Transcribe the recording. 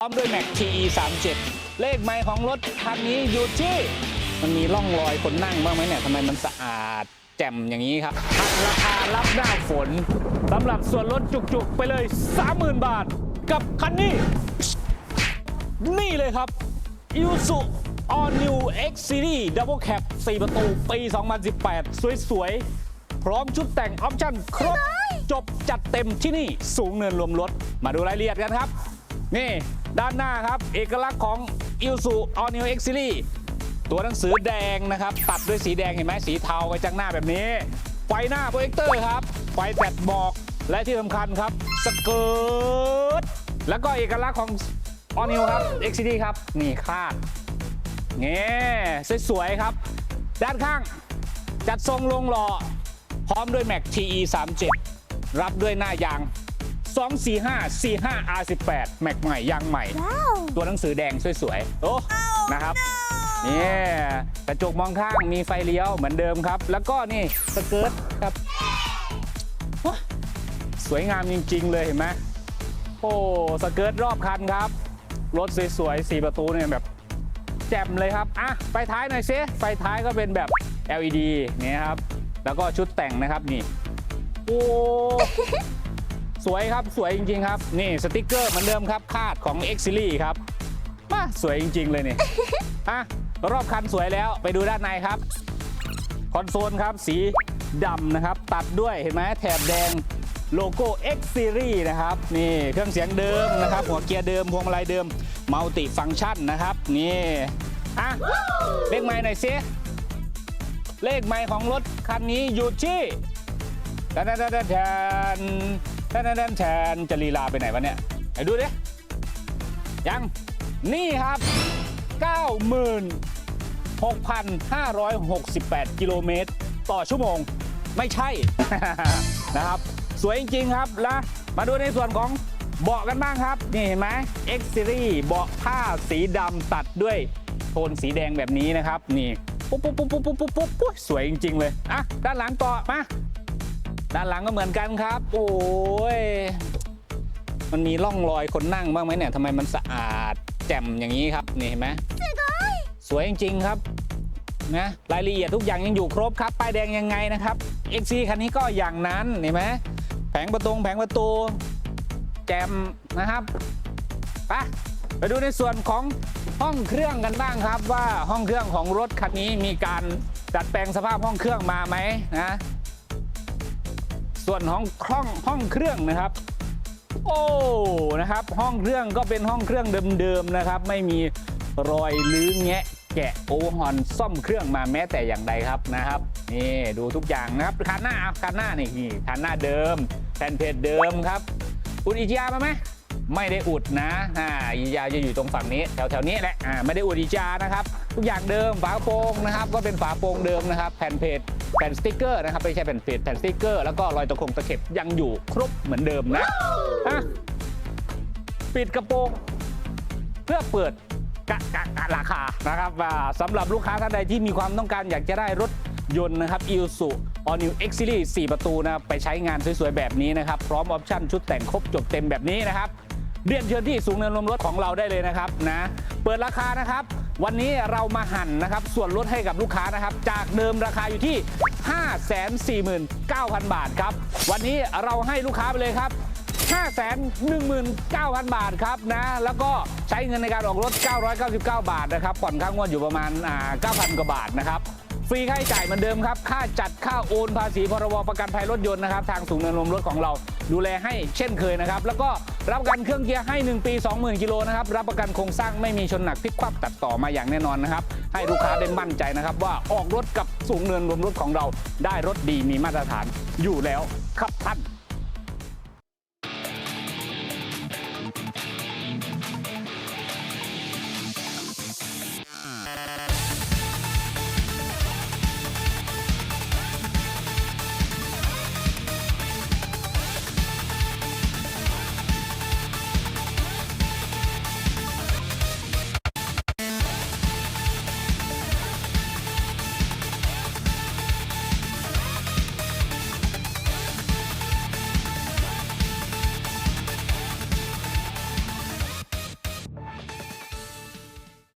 พร้อมด้วย Mac TE 37เลขไมล์ของรถคันนี้อยู่ที่ มันมีร่องรอยคนนั่งบ้างไหมเนี่ยทำไมมันสะอาดแจ่มอย่างนี้ครับหักราคารับหน้าฝนสำหรับส่วนลดจุกๆไปเลย 30,000 บาท กับคันนี้ นี่เลยครับ i s u All New X Series Double Cab 4 ประตู ปี 2018 สวยๆ พร้อมชุดแต่งออปชั่นครบ จบจัดเต็มที่นี่สูงเนินรวมรถ มาดูรายละเอียดกันครับ นี่ ด้านหน้าครับ เอกลักษณ์ของ i s u All New X Series ตัวหนังสือแดงนะครับ ตัดด้วยสีแดงเห็นไหมสีเทากระจังหน้าแบบนี้ ไฟหน้าโปรเจคเตอร์ครับ ไฟแตดบอกและที่สำคัญครับสเกิร์ตแล้วก็เอกลักษณ์ของ All New ครับ X Series ครับนี่คาดนี่สวยๆครับ ด้านข้างจัดทรงลงหล่อพร้อมด้วย Mac TE 37 รับด้วยหน้ายาง 245 45 R18 Mac ใหม่ยางใหม่ ตัวหนังสือแดงสวยๆโอ้นะครับนี่กระจกมองข้างมีไฟเลี้ยวเหมือนเดิมครับ แล้วก็นี่สเกิร์ตครับโอ้ยสวยงามจริง ๆ เลยเห็นไหมโอ้สเกิร์ตรอบคันครับ รถสวยๆ4ประตูเนี่ยแบบแจ่มเลยครับอะไฟท้ายหน่อยซิไฟท้ายก็เป็นแบบ LED เนี่ยครับ แล้วก็ชุดแต่งนะครับนี่ โอ้ สวยครับสวยจริงๆครับ นี่สติกเกอร์เหมือนเดิมครับคาดของ X Series ครับมาสวยจริง ๆ เลยนี่อะรอบคันสวยแล้วไปดูด้านในครับ คอนโซลครับสีดำนะครับ ตัดด้วยเห็นไหมแถบแดงโลโก้ X Series นะครับ นี่เครื่องเสียงเดิมนะครับ หัวเกียร์เดิมพวงมาลัยเดิมมัลติฟัง c t ชันนะครับ นี่อะเลขไม้หน่อยซิเลขไม้ของรถคันนี้อยู่ที่ แทนแทนแทนแทนแทนแทนแทนจะลีลาไปไหนวะเนี่ยไปดูดิยังนี่ครับ 96,568 กิโลเมตร ต่อชั่วโมงไม่ใช่ นะครับ สวยจริงครับแล้วมาดูในส่วนของเบาะกันบ้างครับ นี่เห็นไหม X Series เบาะผ้าสีดำตัดด้วยโทนสีแดงแบบนี้นะครับ นี่ ปุ๊บปุ๊บปุ๊บปุ๊บปุ๊บปุ๊บสวยจริง ๆ เลย อะ ด้านหลังต่อมา ด้านหลังก็เหมือนกันครับ โอ้ยมันมีร่องรอยคนนั่งบ้างไหมเนี่ยทำไมมันสะอาดแจ่มอย่างนี้ครับนี่เห็นไหมสวยจริงๆครับนะรายละเอียดทุกอย่างยังอยู่ครบครับป้ายแดงยังไงนะครับ XC คันนี้ก็อย่างนั้นเห็นไหมแผงประตูแผงประตูแจมนะครับไปไปดูในส่วนของห้องเครื่องกันบ้างครับว่าห้องเครื่องของรถคันนี้มีการดัดแปลงสภาพห้องเครื่องมาไหมนะ ส่วนของห้องห้องเครื่องนะครับ โอ้นะครับ ห้องเครื่องก็เป็นห้องเครื่องเดิมๆนะครับ ไม่มีรอยลื้อแงะแกะโอฮอนซ่อมเครื่องมาแม้แต่อย่างใดครับนะครับนี่ดูทุกอย่างนะครับคันหน้าอะคันหน้านี่คันหน้าเดิมแผ่นเพจเดิมครับอุณอิจยามาไหม ไม่ได้อุดนะอ่าอีจาจะอยู่ตรงฝั่งนี้แถวแถวๆนี้แหละอ่าไม่ได้อุดอีจานะครับ ทุกอย่างเดิมฝาโปรงนะครับ ก็เป็นฝาโปรงเดิมนะครับ แผ่นเพจแผ่นสติกเกอร์นะครับไม่ใช่แผ่นเพจแผ่นสติกเกอร์แล้วก็รอยตะคงตะเข็บยังอยู่ครบเหมือนเดิมนะอะปิดกระโปรงเพื่อเปิดกะกะราคานะครับอ่าสำหรับลูกค้าท่านใดที่มีความต้องการอยากจะได้รถ ยนต์นะครับ i s u All New X Series 4 ประตูนะครับไปใช้งานสวยๆ แบบนี้นะครับ พร้อมออปชั่นชุดแต่งครบจบเต็มแบบนี้นะครับ เรียนเชิญที่สูงเนินลมรถของเราได้เลยนะครับนะเปิดราคานะครับ วันนี้เรามาหั่นนะครับ ส่วนลดให้กับลูกค้านะครับ จากเดิมราคาอยู่ที่ 549,000 บาทครับ วันนี้เราให้ลูกค้าไปเลยครับ519,000 บาทครับนะ แล้วก็ใช้เงินในการออกรถ 999 บาทนะครับ ผ่อนค่างวดอยู่ประมาณอ่า9,000 กว่าบาทนะครับ ฟรีค่าใช้จ่ายเหมือนเดิมครับ ค่าจัดค่าโอนภาษีพรบประกันภัยรถยนต์นะครับ ทางสูงเนินรวมรถของเราดูแลให้เช่นเคยนะครับ แล้วก็รับประกันเครื่องเกียร์ให้ 1 ปี 20,000 กิโลนะครับ รับประกันโครงสร้างไม่มีชนหนักพลิกควับตัดต่อมาอย่างแน่นอนนะครับ ให้ลูกค้าได้มั่นใจนะครับ ว่าออกรถกับสูงเนินรวมรถของเรา ได้รถดีมีมาตรฐานอยู่แล้วครับท่าน